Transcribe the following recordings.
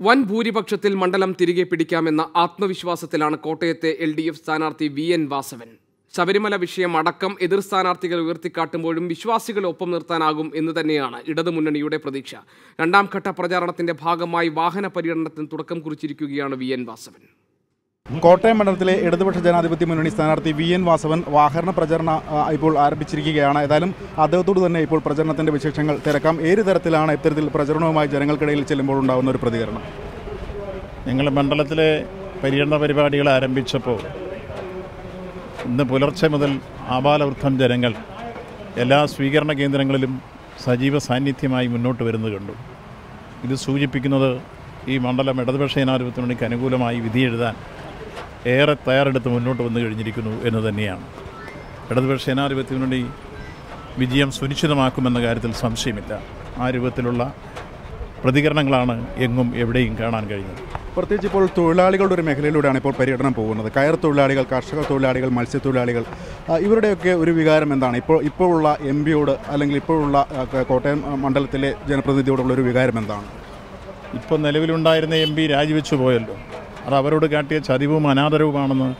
വൻ ഭൂരിപക്ഷത്തിൽ മണ്ഡലം തിരികെ പിടിക്കാമെന്ന ആത്മവിശ്വാസത്തിലാണ് കോട്ടയത്തെ എൽ ഡി എഫ് സ്ഥാനാർത്ഥി വി എൻ വാസവൻ. ശബരിമല വിഷയം അടക്കം എതിർ സ്ഥാനാർത്ഥികൾ ഉയർത്തിക്കാട്ടുമ്പോഴും വിശ്വാസികളെ ഒപ്പം നിർത്താനാകും എന്ന് തന്നെയാണ് ഇടതുമുന്നണിയുടെ പ്രതീക്ഷ. രണ്ടാം ഘട്ട പ്രചാരണത്തിന്റെ ഭാഗമായി വാഹന പര്യടനത്തിന് തുടക്കം കുറിച്ചിരിക്കുകയാണ് വി എൻ വാസവൻ. കോട്ടയം മണ്ഡലത്തിലെ ഇടതുപക്ഷ ജനാധിപത്യ മുന്നണി സ്ഥാനാർത്ഥി വി എൻ വാസവൻ വാഹരണ പ്രചരണ ഇപ്പോൾ ആരംഭിച്ചിരിക്കുകയാണ്. ഏതായാലും അദ്ദേഹത്തോട് തന്നെ ഇപ്പോൾ പ്രചരണത്തിന്റെ വിശേഷങ്ങൾ തിരക്കാം. ഏത് തരത്തിലാണ് ഇത്തരത്തിൽ പ്രചരണവുമായി ജനങ്ങൾക്കിടയിൽ ചെല്ലുമ്പോൾ ഉണ്ടാകുന്ന ഒരു പ്രതികരണം? ഞങ്ങൾ മണ്ഡലത്തിലെ പര്യടന പരിപാടികൾ ആരംഭിച്ചപ്പോൾ ഇന്ന് പുലർച്ചെ മുതൽ ആബാലവൃദ്ധം ജനങ്ങൾ എല്ലാ സ്വീകരണ കേന്ദ്രങ്ങളിലും സജീവ സാന്നിധ്യമായി മുന്നോട്ട് വരുന്നത് കണ്ടു. ഇത് സൂചിപ്പിക്കുന്നത് ഈ മണ്ഡലം ഇടതുപക്ഷ ജനാധിപത്യ മുന്നണിക്ക് അനുകൂലമായി വിധി എഴുതാൻ ഏറെ തയ്യാറെടുത്ത് മുന്നോട്ട് വന്നു കഴിഞ്ഞിരിക്കുന്നു എന്ന് തന്നെയാണ്. ഇടതുപക്ഷ ജനാധിപത്യ മുന്നണി വിജയം സുനിശ്ചിതമാക്കുമെന്ന കാര്യത്തിൽ സംശയമില്ല. ആ രൂപത്തിലുള്ള പ്രതികരണങ്ങളാണ് എങ്ങും എവിടെയും കാണാൻ കഴിഞ്ഞത് പ്രത്യേകിച്ച് ഇപ്പോൾ തൊഴിലാളികളുടെ ഒരു മേഖലയിലൂടെയാണ് ഇപ്പോൾ പര്യടനം പോകുന്നത്. കയർ തൊഴിലാളികൾ കർഷക തൊഴിലാളികൾ മത്സ്യത്തൊഴിലാളികൾ ഇവരുടെയൊക്കെ ഒരു വികാരം എന്താണ്? ഇപ്പോൾ ഇപ്പോഴുള്ള എം പിയോട് അല്ലെങ്കിൽ ഇപ്പോഴുള്ള കോട്ടയം മണ്ഡലത്തിലെ ജനപ്രതിനിധിയോടുള്ള ഒരു വികാരം എന്താണ്? ഇപ്പോൾ നിലവിലുണ്ടായിരുന്ന എം പി രാജിവെച്ചു പോയല്ലോ. അത് അവരോട് കാട്ടിയ ചതിവും അനാദരവുമാണെന്ന്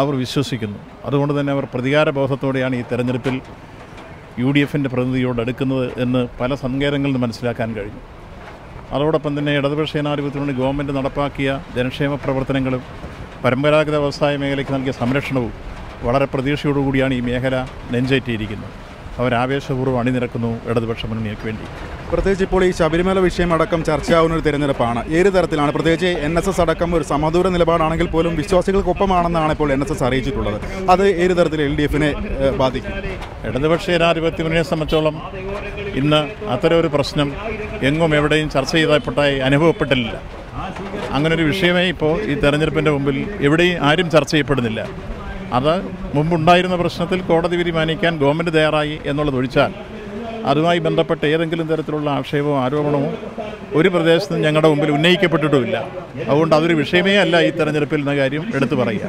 അവർ വിശ്വസിക്കുന്നു. അതുകൊണ്ട് തന്നെ അവർ പ്രതികാരബോധത്തോടെയാണ് ഈ തെരഞ്ഞെടുപ്പിൽ യു ഡി എഫിന്റെ പ്രതിനിധിയോട് എടുക്കുന്നത് എന്ന് പല സങ്കേതങ്ങളിൽ മനസ്സിലാക്കാൻ കഴിഞ്ഞു. അതോടൊപ്പം തന്നെ ഇടതുപക്ഷ ജനാധിപത്യത്തിനുവേണ്ടി ഗവൺമെന്റ് നടപ്പാക്കിയ ജനക്ഷേമ പ്രവർത്തനങ്ങളും പരമ്പരാഗത വ്യവസായ മേഖലയ്ക്ക് നൽകിയ സംരക്ഷണവും വളരെ പ്രതീക്ഷയോടുകൂടിയാണ് ഈ മേഖല നെഞ്ചേറ്റിയിരിക്കുന്നത്. അവരാവേശപൂർവം അണിനിരക്കുന്നു ഇടതുപക്ഷ മുന്നണിക്ക് വേണ്ടി. പ്രത്യേകിച്ച് ഇപ്പോൾ ഈ ശബരിമല വിഷയമടക്കം ചർച്ചയാവുന്ന ഒരു തിരഞ്ഞെടുപ്പാണ്. ഏത് തരത്തിലാണ്? പ്രത്യേകിച്ച് എൻ എസ് എസ് അടക്കം ഒരു സമദൂര നിലപാടാണെങ്കിൽ പോലും വിശ്വാസികൾക്കൊപ്പമാണെന്നാണ് ഇപ്പോൾ എൻ എസ് എസ് അറിയിച്ചിട്ടുള്ളത്. അത് ഏത് തരത്തിൽ എൽ ഡി എഫിനെ ബാധിക്കും? ഇടതുപക്ഷ ജനാധിപത്യ മുന്നണിയെ സംബന്ധിച്ചോളം ഇന്ന് ഒരു പ്രശ്നം എങ്ങും എവിടെയും ചർച്ച ചെയ്തപ്പെട്ടായി അനുഭവപ്പെട്ടില്ല അങ്ങനൊരു വിഷയമേ ഇപ്പോൾ ഈ തെരഞ്ഞെടുപ്പിന്റെ മുമ്പിൽ എവിടെയും ആരും ചർച്ച ചെയ്യപ്പെടുന്നില്ല. അത് മുമ്പുണ്ടായിരുന്ന പ്രശ്നത്തിൽ കോടതി വിധി മാനിക്കാൻ ഗവൺമെന്റ് തയ്യാറായി എന്നുള്ളത് ഒഴിച്ചാൽ അതുമായി ബന്ധപ്പെട്ട ഏതെങ്കിലും തരത്തിലുള്ള ആക്ഷേപമോ ആരോപണമോ ഒരു പ്രദേശത്തും ഞങ്ങളുടെ മുമ്പിൽ ഉന്നയിക്കപ്പെട്ടിട്ടുമില്ല. അതുകൊണ്ട് അതൊരു വിഷയമേ അല്ല ഈ തെരഞ്ഞെടുപ്പിൽ എന്ന കാര്യം എടുത്തു പറയുക.